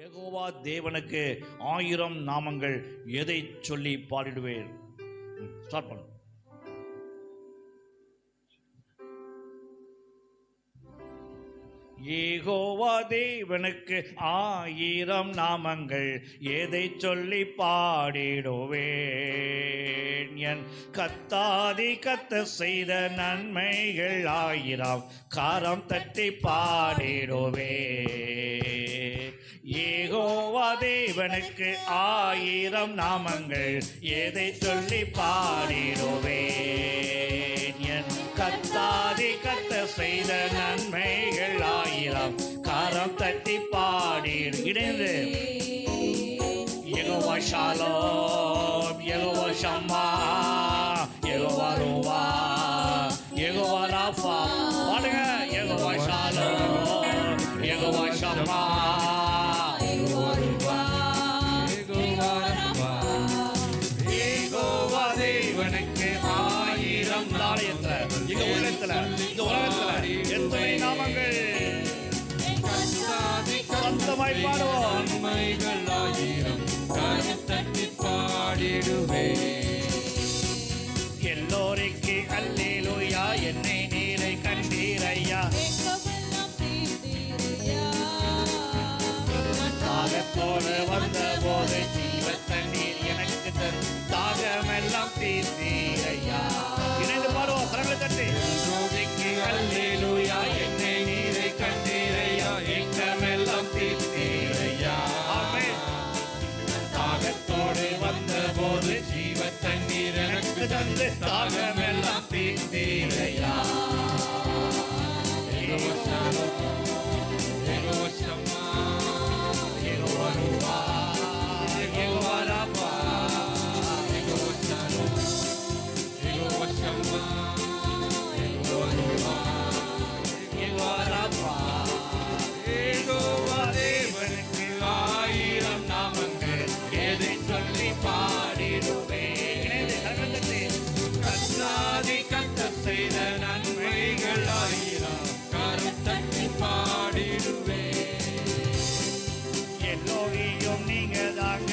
யெகோவா தேவனுக்கு ஆயிரம் நாமங்கள் எதை சொல்லி பாடிடுவேன். ஸ்டார்ட் பண்ணு. ஏகோவா தேவனுக்கு ஆயிரம் நாமங்கள் எதை சொல்லி பாடிடுவேன். என் கத்தாதி கத்த செய்த நன்மைகள் ஆயிரம் காரம் தட்டி பாடிடுவேன். ஏகோவா தேவனுக்கு ஆயிரம் நாமங்கள் எதை சொல்லி பாடிடுவேன்? என் கத்தாதி கத்த செய்த நன்மைகள் ஆயிரம். கரம் தட்டி பாடிடு. இணைந்து. Jehovah Shalom. Jehovah Shammah. Jehovah Ruah Jehovah Rapha. பாடுங்க. Jehovah Shalom Jehovah Shammah. தேவனுக்கு ஆயிரம் நாளையத்துல எங்க உள்ளத்துல இந்த உலகத்துல எத்தனை நாமங்கள்? சத்தமாய் பாடுவோம். நன்மைகள் ஆயிரம் கருத்தட்டி பாடிடுவே. எல்லோருக்கு அல்லேலூயா என்னை நீரை கண்டீரையா? தாகத்தோடு தந்து தாகமெல்லாம் தீர்த்தீரையா எல்லோரையும் நீங்க தாங்க